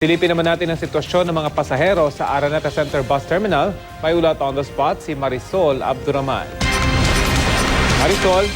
Silipin naman natin ang sitwasyon ng mga pasahero sa Araneta Center Bus Terminal. May ulat on the spot si Marisol Abduraman. Marisol,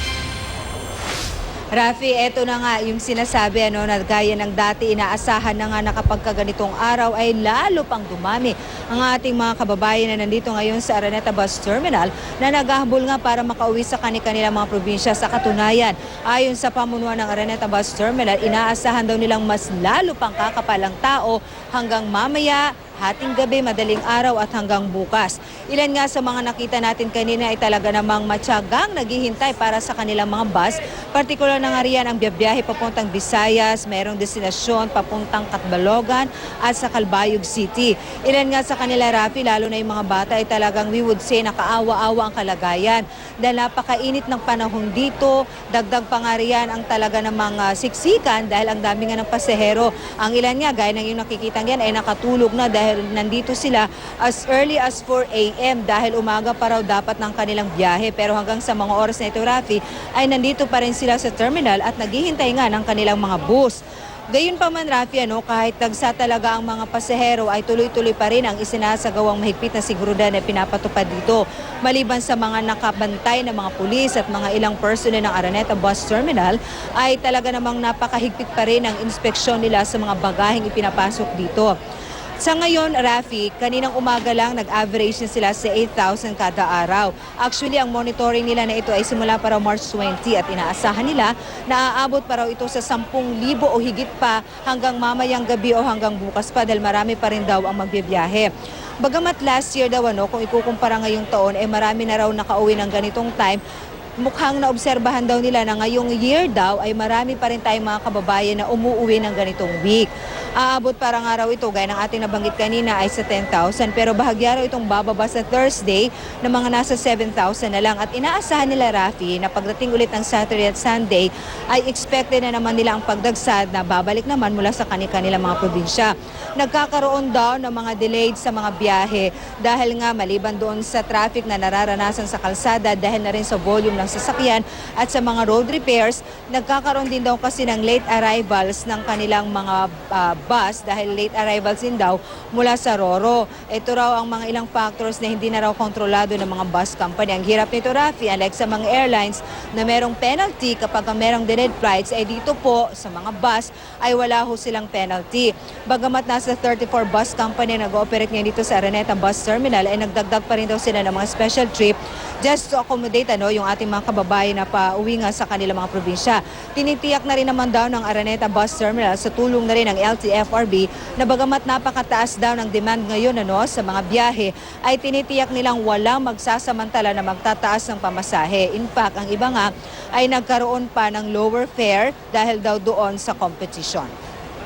Rafi, eto na nga yung sinasabi ano, na gaya ng dati inaasahan na nga na kapag kaganitong araw ay lalo pang dumami ang ating mga kababayan na nandito ngayon sa Araneta Bus Terminal na naghahabol nga para makauwi sa kanilang mga probinsya. Sa katunayan, ayon sa pamunuan ng Araneta Bus Terminal, inaasahan daw nilang mas lalo pang kakapalang tao hanggang mamaya hating gabi, madaling araw at hanggang bukas. Ilan nga sa mga nakita natin kanina ay talaga namang matyagang naghihintay para sa kanilang mga bus. Partikular na nga riyan ang biyabiyahe papuntang Visayas, mayroong destinasyon papuntang Katbalogan at sa Calbayog City. Ilan nga sa kanila, Rafi, lalo na yung mga bata ay talagang we would say nakaawa-awa ang kalagayan. Dahil napakainit ng panahon dito, dagdag pa nga riyan ang talaga namang ah, siksikan dahil ang dami nga ng pasahero. Ang ilan nga, gaya ng yung nakikita yan, ay nakatulog na dahil nandito sila as early as 4 a.m. dahil umaga pa raw dapat ng kanilang biyahe. Pero hanggang sa mga oras na ito, Rafi, ay nandito pa rin sila sa terminal at naghihintay nga ng kanilang mga bus. Gayun pa man, Rafi, ano, kahit tagsa talaga ang mga pasahero ay tuloy-tuloy pa rin ang isinasagawang mahigpit na seguridad na pinapatupad dito. Maliban sa mga nakabantay na mga pulis at mga ilang personnel ng Araneta Bus Terminal, ay talaga namang napakahigpit pa rin ang inspeksyon nila sa mga bagaheng ipinapasok dito. Sa ngayon, Rafi, kaninang umaga lang nag-average na sila sa 8,000 kada araw. Actually, ang monitoring nila na ito ay simula para March 20 at inaasahan nila na aabot pa raw ito sa 10,000 o higit pa hanggang mamayang gabi o hanggang bukas pa dahil marami pa rin daw ang magbibiyahe. Bagamat last year daw, ano, kung ikukumpara ngayong taon, eh marami na raw nakauwi ng ganitong time, mukhang naobserbahan daw nila na ngayong year daw ay marami pa rin tayong mga kababayan na umuuwi ng ganitong week. Aabot parang araw ito, gaya ng ating nabanggit kanina, ay sa 10,000. Pero bahagya raw itong bababa sa Thursday na mga nasa 7,000 na lang. At inaasahan nila, Rafi, na pagdating ulit ng Saturday at Sunday, ay expected na naman nila ang pagdagsad na babalik naman mula sa kanilang mga probinsya. Nagkakaroon daw ng mga delayed sa mga biyahe dahil nga maliban doon sa traffic na nararanasan sa kalsada dahil na rin sa volume ng sasakyan at sa mga road repairs, nagkakaroon din daw kasi ng late arrivals ng kanilang mga ah, bus dahil late arrivals din daw mula sa Roro. Ito raw ang mga ilang factors na hindi na raw kontrolado ng mga bus company. Ang hirap nito, Rafi, unlike sa mga airlines na merong penalty kapag merong delayed flights, ay dito po sa mga bus ay wala ho silang penalty. Bagamat nasa 34 bus company na nag-ooperate ngayon dito sa Araneta Bus Terminal, ay nagdagdag pa rin daw sila ng mga special trip just to accommodate ano, yung ating mga kababayan na pauwi nga sa kanilang mga probinsya. Tinitiyak na rin naman daw ng Araneta Bus Terminal sa tulong na rin ng LTFRB na bagamat napakataas daw ng demand ngayon ano, sa mga biyahe, ay tinitiyak nilang walang magsasamantala na magtataas ng pamasahe. In fact, ang iba nga ay nagkaroon pa ng lower fare dahil daw doon sa competition.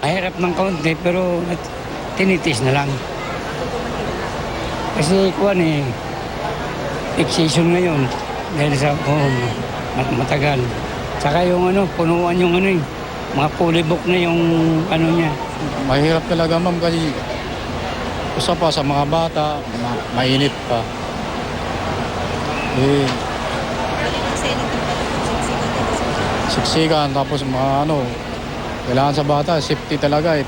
Mahirap ng kaunti pero tinitis na lang. Kasi kuwan eh, peak season ngayon dahil sa oh, mat- matagal. Saka yung ano, punuan yung ano eh, mga fully na yung ano niya. Mahirap talaga ma'am kasi isa pa sa mga bata, ma- mainit pa. Eh, siksikan tapos mga ano, kailangan sa bata, safety talaga eh.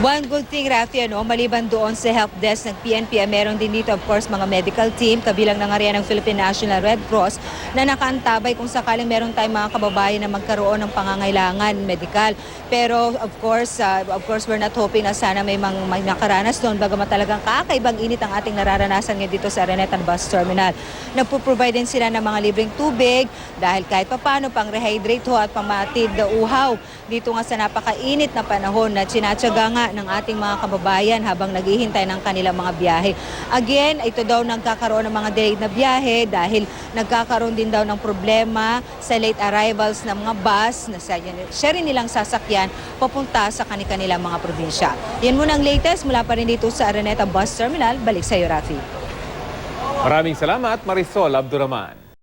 One good thing, Rafi, ano, maliban doon sa help desk ng PNP, ay meron din dito, of course, mga medical team, kabilang ng area ng Philippine National Red Cross, na nakaantabay kung sakaling meron tayong mga kababayan na magkaroon ng pangangailangan medical. Pero, of course, uh, of course, we're not hoping na sana may, mga, may nakaranas doon, bagamat talagang kakaibang init ang ating nararanasan ngayon dito sa Araneta Bus Terminal. Nagpo-provide din sila ng mga libreng tubig, dahil kahit papano, pang rehydrate ho at pamatid na uhaw dito nga sa napakainit na panahon na sinatsaga nga ng ating mga kababayan habang naghihintay ng kanilang mga biyahe. Again, ito daw nagkakaroon ng mga delayed na biyahe dahil nagkakaroon din daw ng problema sa late arrivals ng mga bus na siya rin nilang sasakyan papunta sa kanilang mga probinsya. Yan muna ang latest mula pa rin dito sa Araneta Bus Terminal. Balik sa iyo, Rafi. maraming salamat Marisol Abduraman.